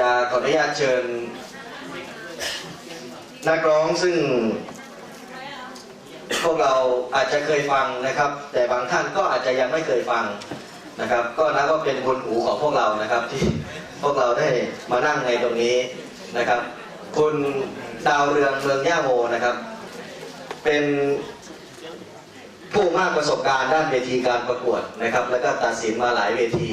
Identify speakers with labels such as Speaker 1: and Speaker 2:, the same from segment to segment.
Speaker 1: จะขออนุญาตเชิญ นักร้องซึ่ง พวกเราอาจจะเคยฟังนะครับ แต่บางท่านก็อาจจะยังไม่เคยฟังนะครับ ก็นับว่าเป็นบุญหูของพวกเรานะครับ ที่พวกเราได้มานั่งในตรงนี้นะครับ คุณดาวเรืองเมืองย่าโมนะครับ เป็นผู้มากประสบการณ์ด้านเวทีการประกวดนะครับ แล้วก็ตัดสินมาหลายเวที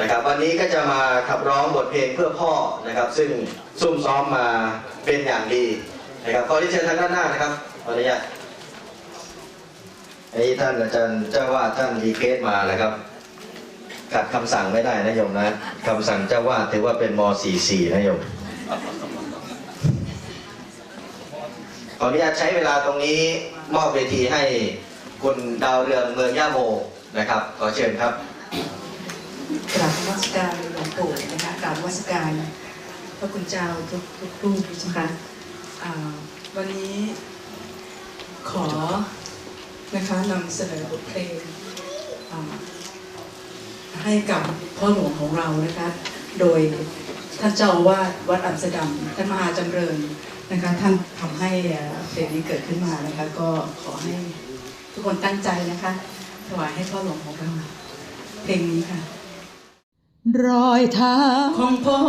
Speaker 1: นะครับวันนี้ก็จะมาขับร้องบทเพลงเพื่อพ่อนะครับ ซึ่งซุ่มซ้อมมาเป็นอย่างดีนะครับขอที่เชิญทางด้านหน้านะครับขออนุญาตไอ้ท่านอาจารย์เจ้าวาดท่านรีเควสมาแล้วครับขัดคำสั่งไม่ได้นะโยมนะคำสั่งเจ้าวาดถือว่าเป็นม .44 นะโยมขออนุญาตใช้เวลาตรงนี้มอบเวทีให้คุณดาวเรืองเมืองย่าโมนะครับ ขอเชิญครับ
Speaker 2: กราบนมัสการหลวงปู่นะคะกราบนมัสการพระคุณเจ้าทุกทุกรูปนะคะวันนี้ขอนะคะนำเสนอบทเพลงให้กับพ่อหลวงของเรานะคะโดยท่านเจ้าวาดวัดอัมสดัมท่านมหาจำเริญนะคะท่านทำให้เพลงนี้เกิดขึ้นมานะคะก็ขอให้ทุกคนตั้งใจนะคะถวายให้พ่อหลวงของเราเพลงนี้ค่ะ รอยเท้าของพ่อ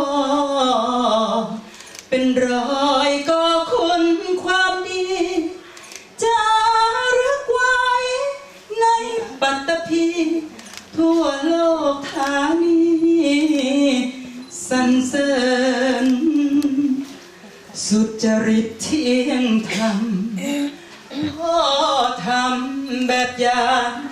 Speaker 2: เป็นรอยก็คุณความดีจะรักไว้ในปัตตภีทั่วโลกธานีสรรเสริญสุจริตเที่ยงธรรมพ่อทำแบบอย่างทาง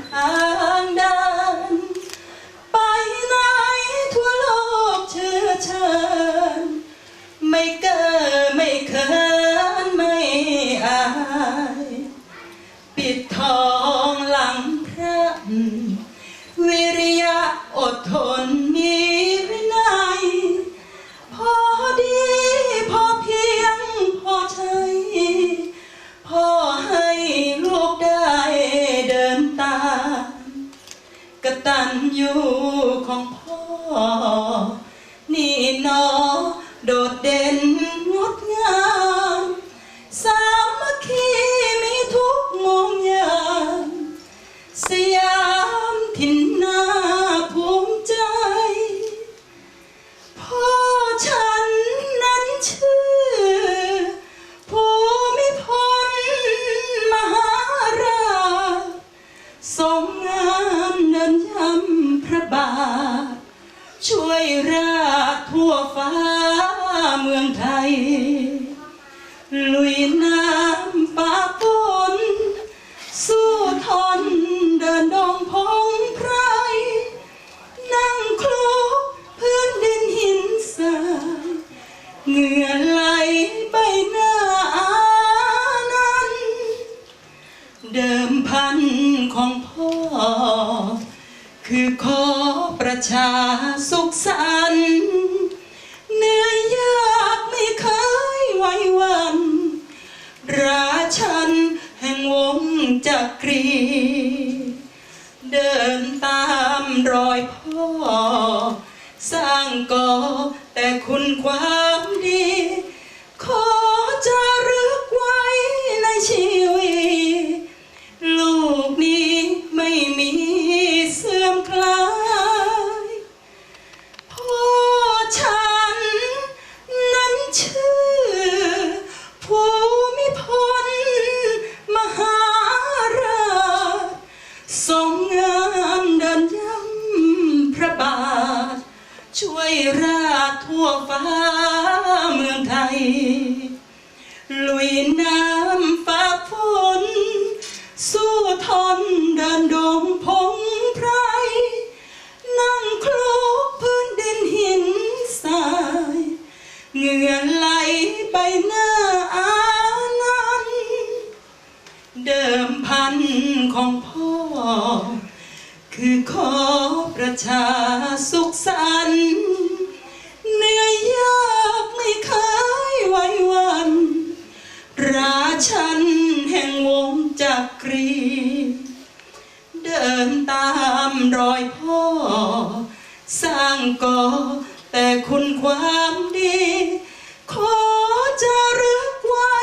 Speaker 2: ช่วยราทั่วฟ้าเมืองไทย ลุยน้ำป่าฝนสู้ทนเดินดงพงไพร นั่งคลุกพื้นดินหินทรายเหงื่อไหลใบหน้าอานั้น เดิมพันของพ่อ คือขอประชา ตามรอยพ่อ สร้างก่อแต่คุณความ ช่วยราชทั่วฟ้าเมืองไทย ลุยน้ำฟ้าฝน สู้ทนเดินดงพงไพร นั่งคลุกพื้นดินหินทราย เหงื่อไหลไปหน้าอานั้นเดิมพันของพ่อ คือขอประชาสุขสัน ดินตามรอยพ่อ สร้างก่อแต่คุณความดี ขอจะรึกไว้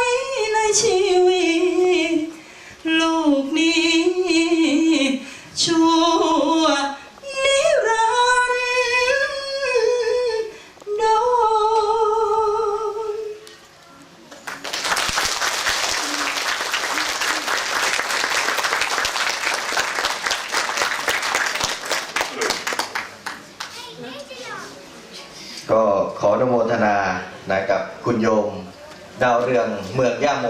Speaker 2: ในชีวิต
Speaker 1: ขออนุโมทนานะกับคุณโยม ดาวเรืองเมืองย่าโม